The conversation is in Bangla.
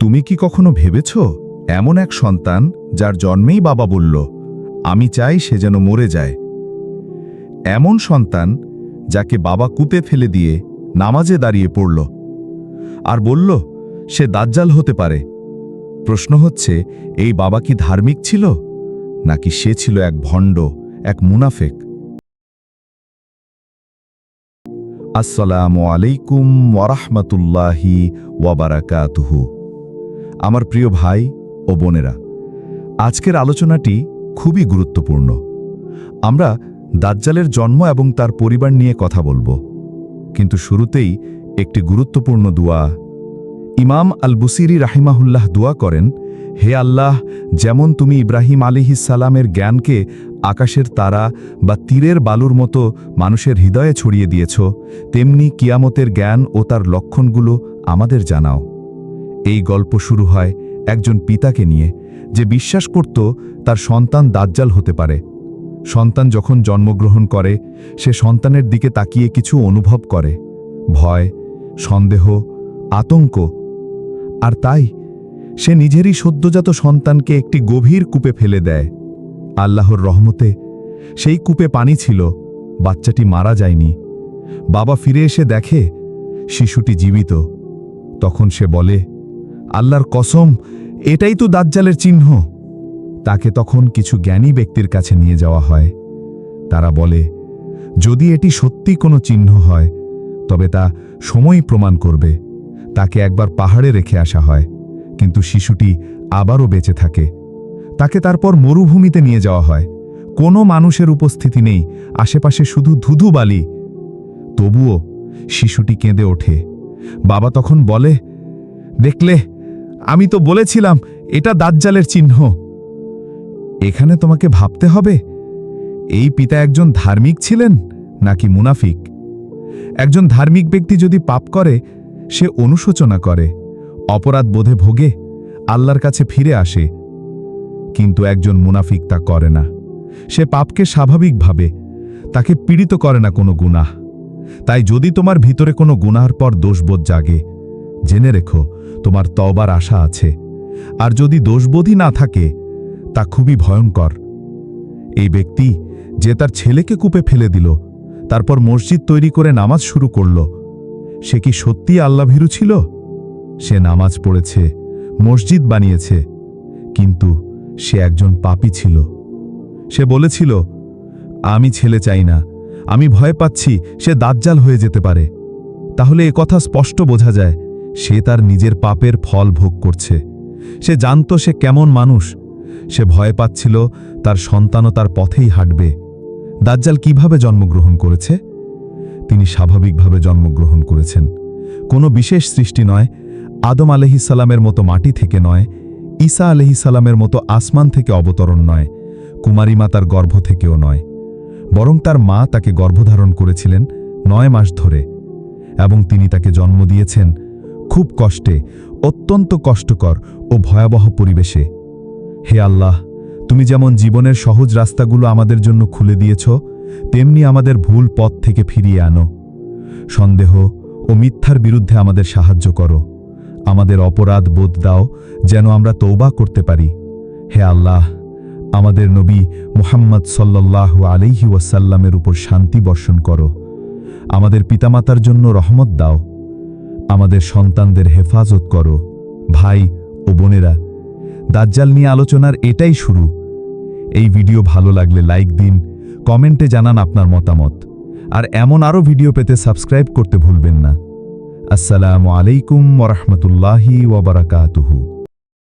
তুমি কি কখনো ভেবেছ, এমন এক সন্তান যার জন্মেই বাবা বলল, আমি চাই সে যেন মরে যায় এমন সন্তান যাকে বাবা কূপে ফেলে দিয়ে নামাজে দাঁড়িয়ে পড়ল আর বলল, সে দাজ্জাল হতে পারে প্রশ্ন হচ্ছে, এই বাবা কি ধার্মিক ছিল, নাকি সে ছিল এক ভণ্ড, এক মুনাফেক? আসসালামু আলাইকুম ওয়ারাহমাতুল্লাহি ওয়াবারাকাতুহু আমার প্রিয় ভাই ও বোনেরা, আজকের আলোচনাটি খুবই গুরুত্বপূর্ণ। আমরা দাজ্জালের জন্ম এবং তার পরিবার নিয়ে কথা বলব, কিন্তু শুরুতেই একটি গুরুত্বপূর্ণ দোয়া। ইমাম আল বুসিরি রাহিমাহুল্লাহ দোয়া করেন, হে আল্লাহ, যেমন তুমি ইব্রাহিম সালামের জ্ঞানকে আকাশের তারা বা তীরের বালুর মতো মানুষের হৃদয়ে ছড়িয়ে দিয়েছ, তেমনি কিয়ামতের জ্ঞান ও তার লক্ষণগুলো আমাদের জানাও। এই গল্প শুরু হয় একজন পিতাকে নিয়ে, যে বিশ্বাস করত তার সন্তান দাজ্জাল হতে পারে। সন্তান যখন জন্মগ্রহণ করে, সে সন্তানের দিকে তাকিয়ে কিছু অনুভব করে। ভয়, সন্দেহ, আতঙ্ক। আর তাই, সে নিজেরই সদ্যজাত সন্তানকে একটি গভীর কূপে ফেলে দেয়। আল্লাহর রহমতে, সেই কূপে পানি ছিল, বাচ্চাটি মারা যায়নি। বাবা ফিরে এসে দেখে, শিশুটি জীবিত। তখন সে বলে আল্লাহর কসম, এটাই তো দাজ্জালের চিহ্ন। তাকে তখন কিছু জ্ঞানী ব্যক্তির কাছে নিয়ে যাওয়া হয়। তারা বলে, যদি এটি সত্যি কোনো চিহ্ন হয়, তবে তা সময় প্রমাণ করবে। তাকে একবার পাহাড়ে রেখে আসা হয়, কিন্তু শিশুটি আবারও বেঁচে থাকে। তাকে তারপর মরুভূমিতে নিয়ে যাওয়া হয়। কোনো মানুষের উপস্থিতি নেই, আশেপাশে শুধু ধুধু বালি। তবুও শিশুটি কেঁদে ওঠে। বাবা তখন বলে, দেখলে আমি তো বলেছিলাম, এটা দাজ্জালের চিহ্ন। এখানে তোমাকে ভাবতে হবে, এই পিতা একজন ধার্মিক ছিলেন নাকি মুনাফিক? একজন ধার্মিক ব্যক্তি যদি পাপ করে, সে অনুশোচনা করে, অপরাধ বোধে ভোগে, আল্লাহর কাছে ফিরে আসে। কিন্তু একজন মুনাফিক তা করে না। সে পাপকে স্বাভাবিকভাবে তাকে পীড়িত করে না কোনো গুনাহ। তাই যদি তোমার ভিতরে কোনো গুনার পর দোষবোধ জাগে জেনে রেখো, তোমার তবার আশা আছে। আর যদি দোষবোধই না থাকে, তা খুবই ভয়ঙ্কর। এই ব্যক্তি যে তার ছেলেকে কূপে ফেলে দিল, তারপর মসজিদ তৈরি করে নামাজ শুরু করল, সে কি সত্যি আল্লাভীরু ছিল? সে নামাজ পড়েছে, মসজিদ বানিয়েছে, কিন্তু সে একজন পাপী ছিল। সে বলেছিল, আমি ছেলে চাই না, আমি ভয় পাচ্ছি, সে দাজ্জাল হয়ে যেতে পারে। তাহলে এ কথা স্পষ্ট বোঝা যায় সে তার নিজের পাপের ফল ভোগ করছে। সে জানত সে কেমন মানুষ। সে ভয় পাচ্ছিল তার সন্তানও তার পথেই হাঁটবে। দাজ্জাল কীভাবে জন্মগ্রহণ করেছে? তিনি স্বাভাবিকভাবে জন্মগ্রহণ করেছেন। কোনো বিশেষ সৃষ্টি নয়, আদম আলহিসাল্লামের মতো মাটি থেকে নয়, ঈসা আলহিসাল্লামের মতো আসমান থেকে অবতরণ নয়, কুমারী মাতার গর্ভ থেকেও নয়। বরং তার মা তাকে গর্ভধারণ করেছিলেন নয় মাস ধরে। এবং তিনি তাকে জন্ম দিয়েছেন খুব কষ্টে, অত্যন্ত কষ্টকর ও ভয়াবহ পরিবেশে। হে আল্লাহ, তুমি যেমন জীবনের সহজ রাস্তাগুলো আমাদের জন্য খুলে দিয়েছ, তেমনি আমাদের ভুল পথ থেকে ফিরিয়ে আনো। সন্দেহ ও মিথ্যার বিরুদ্ধে আমাদের সাহায্য করো। আমাদের অপরাধ বোধ দাও যেন আমরা তৌবা করতে পারি। হে আল্লাহ, আমাদের নবী মুহাম্মদ সাল্লাহ আলিহি ওয়াসাল্লামের উপর শান্তি বর্ষণ করো। আমাদের পিতামাতার জন্য রহমত দাও। আমাদের সন্তানদের হেফাজত করো, ভাই ও বোনেরা। দাজ্জাল নিয়ে আলোচনার এটাই শুরু। এই ভিডিও ভালো লাগলে লাইক দিন, কমেন্টে জানান আপনার মতামত। আর এমন আরও ভিডিও পেতে সাবস্ক্রাইব করতে ভুলবেন না। আসসালামু আলাইকুম ওরহমতুল্লাহি ওবরাকাতুহু